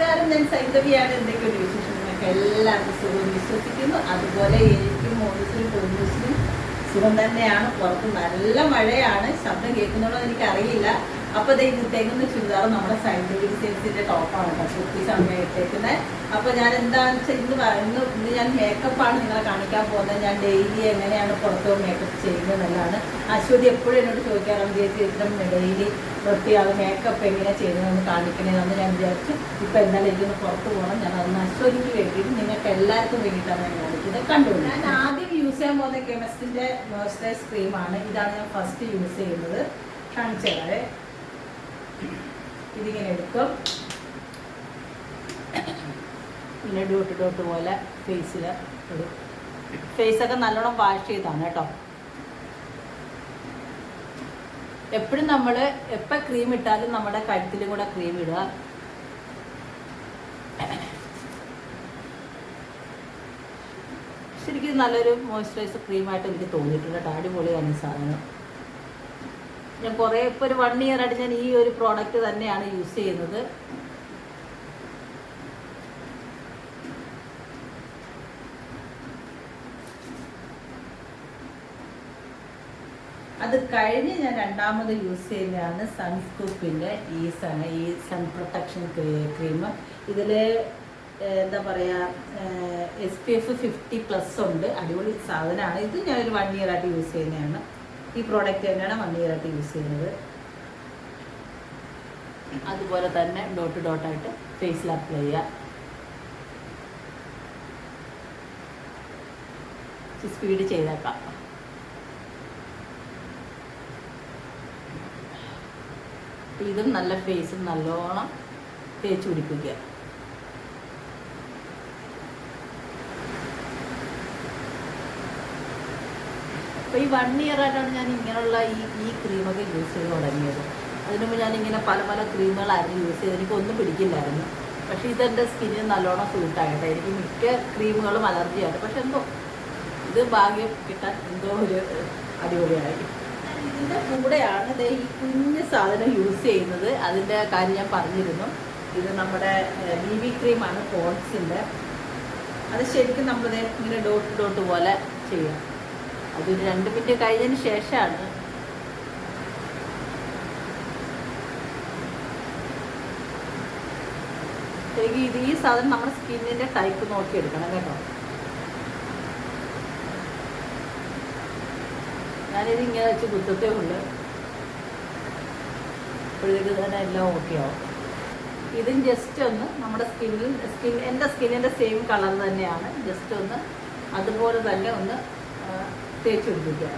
നമസ്കാരം ഞാൻ സൈന്ധവിയാണ് ഒരു വിശേഷം നിങ്ങൾക്ക് എല്ലാവർക്കും സുഖം വിശ്വസിക്കുന്നു. അതുപോലെ എനിക്കും മോണിസിനും പൊന്നൂസിനും സുഖം തന്നെയാണ്. പുറത്ത് നല്ല മഴയാണ്. ശബ്ദം കേൾക്കുന്നുള്ളത് എനിക്കറിയില്ല. അപ്പൊ ദേ ഇന്നത്തേക്കുന്ന ചുരിദാർ നമ്മുടെ സൈന്റിഫിക് സെൻസിന്റെ ടോപ്പാണ് കേട്ടോ. കുട്ടി സമയം ഇട്ടേക്കുന്നത് അപ്പൊ ഞാൻ എന്താണെന്ന് വെച്ചാൽ ഇന്ന് പറയുന്നത് ഇന്ന് ഞാൻ മേക്കപ്പാണ് നിങ്ങളെ കാണിക്കാൻ പോകുന്നത്. ഞാൻ ഡെയിലി എങ്ങനെയാണ് പുറത്തു മേക്കപ്പ് ചെയ്യുന്നത് എന്നുള്ളതാണ്. അശ്വതി എപ്പോഴും എന്നോട് ചോദിക്കാറുണ്ട് ചേച്ചി ഡെയിലി വൃത്തിയാകും മേക്കപ്പ് എങ്ങനെ ചെയ്യുന്നതെന്ന് കാണിക്കണേന്ന്? ഞാൻ വിചാരിച്ചു ഇപ്പൊ എന്തായാലും എനിക്കൊന്ന് പുറത്ത് പോകണം ഞാൻ അതൊന്ന് അശ്വതിക്ക് വേണ്ടിയിട്ട് നിങ്ങൾക്ക് എല്ലാവർക്കും വേണ്ടിയിട്ടാണ് ഞാൻ കാണിക്കുന്നത്. കണ്ടു ഞാൻ ആദ്യം യൂസ് ചെയ്യാൻ പോകുന്ന കെമിസ്റ്റിന്റെ മോയ്സ്ചറൈസ് ക്രീമാണ് ഇതാണ് ഞാൻ ഫസ്റ്റ് യൂസ് ചെയ്യുന്നത്. കാണിച്ചു തരാവേ. ഇതിങ്ങനെ എടുക്കും. പിന്നെ ഡോട്ട് ഡോട്ട് പോലെ ഫേസിൽ ഇടും ഫേസൊക്കെ നല്ലോണം വാഷ് ചെയ്താണ് കേട്ടോ. എപ്പോഴും നമ്മൾ എപ്പോൾ ക്രീം ഇട്ടാലും നമ്മുടെ കഴുത്തിലും കൂടെ ക്രീം ഇടുക. ശരിക്കും നല്ലൊരു മോയ്സ്ചറൈസർ ക്രീമായിട്ട് എനിക്ക് തോന്നിയിട്ടുണ്ട് കേട്ടോ. അടിപൊളിയാണ് ഈ സാധനം. ഞാൻ കുറേ ഇപ്പോൾ ഒരു വൺ ഇയർ ആയിട്ട് ഞാൻ ഈ ഒരു പ്രോഡക്റ്റ് തന്നെയാണ് യൂസ് ചെയ്യുന്നത്. അത് കഴിഞ്ഞ് ഞാൻ രണ്ടാമത് യൂസ് ചെയ്യുന്നതാണ് സൺസ്കൂപ്പിന്റെ ഈ സൺ ഈ സൺ പ്രൊട്ടക്ഷൻ ക്രീം ഇതിൽ എന്താ പറയുക S P F fifty plus ഉണ്ട്. അടിപൊളി സാധനമാണ്. ഇത് ഞാൻ ഒരു വൺ ഇയർ ആയിട്ട് യൂസ് ചെയ്യുന്നതാണ്. ഈ പ്രോഡക്റ്റ് തന്നെയാണ് വൺ ഇയർ ആയിട്ട് യൂസ് ചെയ്യുന്നത്. അതുപോലെ തന്നെ ഡോട്ട് ഡോട്ടായിട്ട് ഫേസിൽ അപ്ലൈ ചെയ്യുക സ്പീഡ് ചെയ്തേക്കാം. ഇതും നല്ല ഫേസും നല്ലോണം തേച്ച് പിടിപ്പിക്കുക. അപ്പോൾ ഈ വൺ ഇയർ ആയിട്ടാണ് ഞാൻ ഇങ്ങനെയുള്ള ഈ ഈ ക്രീമൊക്കെ യൂസ് ചെയ്ത് തുടങ്ങിയത്. അതിനു മുമ്പ് ഞാൻ ഇങ്ങനെ പല പല ക്രീമുകളായിരുന്നു യൂസ് ചെയ്ത് എനിക്കൊന്നും പിടിക്കില്ലായിരുന്നു. പക്ഷേ ഇതെന്റെ സ്കിന്നിന് നല്ലോണം സൂട്ടായിട്ട് എനിക്ക് മിക്ക ക്രീമുകളും അലർജിയാണ് പക്ഷെ എന്തോ ഇത് ഭാഗ്യം കിട്ടാൻ എന്തോ ഒരു അടിപൊളിയായി. ഇതിന്റെ കൂടെയാണ് ഇത് ഈ കുഞ്ഞ് സാധനം യൂസ് ചെയ്യുന്നത്. അതിന്റെ കാര്യം ഞാൻ പറഞ്ഞിരുന്നു. ഇത് നമ്മുടെ ബി ബി ക്രീമാണ് പോൺസിന്റെ അത് ശരിക്കും നമ്മളിത് ഇങ്ങനെ ഡോട്ട് ഡോട്ട് പോലെ ചെയ്യാം. അതൊരു രണ്ട് മിനിറ്റ് കഴിഞ്ഞതിന് ശേഷമാണ് ഇത് ഈ സാധനം നമ്മുടെ സ്കിന്നിന്റെ ടൈപ്പ് നോക്കി എടുക്കണം കേട്ടോ. ഞാനിത് ഇങ്ങനെ വെച്ച് കുത്തത്തേ ഉള്ളു. അപ്പോഴത്തേക്ക് തന്നെ എല്ലാം ഓക്കെ ആവും. ഇതും ജസ്റ്റ് ഒന്ന് നമ്മുടെ സ്കിന്നിൽ സ്കിൻ എന്റെ സ്കിന്നിന്റെ സെയിം കളർ തന്നെയാണ്. ജസ്റ്റ് ഒന്ന് അതുപോലെ തന്നെ ഒന്ന് തേച്ച് പിടിപ്പിക്കുക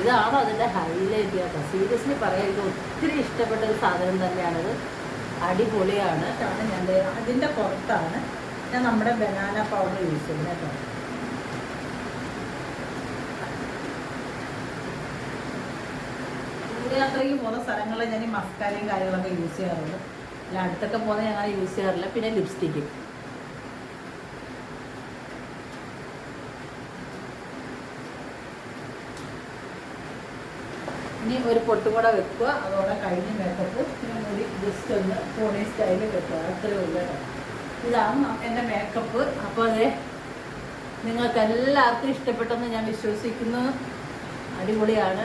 ഇതാണ് അതിന്റെ ഹൈലൈറ്റ് കേട്ടോ സീരിയസ്ലി പറയാം ഇത് ഒത്തിരി ഇഷ്ടപ്പെട്ട ഒരു സാധനം തന്നെയാണിത്. അടിപൊളിയാണ്. ഞാൻ അതിന്റെ പുറത്താണ്. ഞാൻ നമ്മുടെ ബനാന പൗഡർ യൂസ് ചെയ്യുന്നത് കേട്ടോ. ദൂരയാത്രയ്ക്ക് പോകുന്ന സ്ഥലങ്ങളിൽ ഞാൻ ഈ മസ്കാരയും കാര്യങ്ങളൊക്കെ യൂസ് ചെയ്യാറുണ്ട്. അല്ല അടുത്തൊക്കെ പോകുന്ന ഞങ്ങൾ യൂസ് ചെയ്യാറില്ല. പിന്നെ ലിപ്സ്റ്റിക്ക് ഇനി ഒരു പൊട്ടും വെക്കുക. അതോടെ കഴിഞ്ഞ് മേക്കപ്പ് പിന്നെ കൂടി ജസ്റ്റ് ഒന്ന് പോണി സ്റ്റൈലിൽ വെക്കുക അത്രയേ ഉള്ളൂ ഇതാണ് എന്റെ മേക്കപ്പ് അപ്പോൾ അതെ നിങ്ങൾക്ക് എല്ലാവർക്കും ഇഷ്ടപ്പെട്ടെന്ന് ഞാൻ വിശ്വസിക്കുന്നു. അടിപൊളിയാണ്.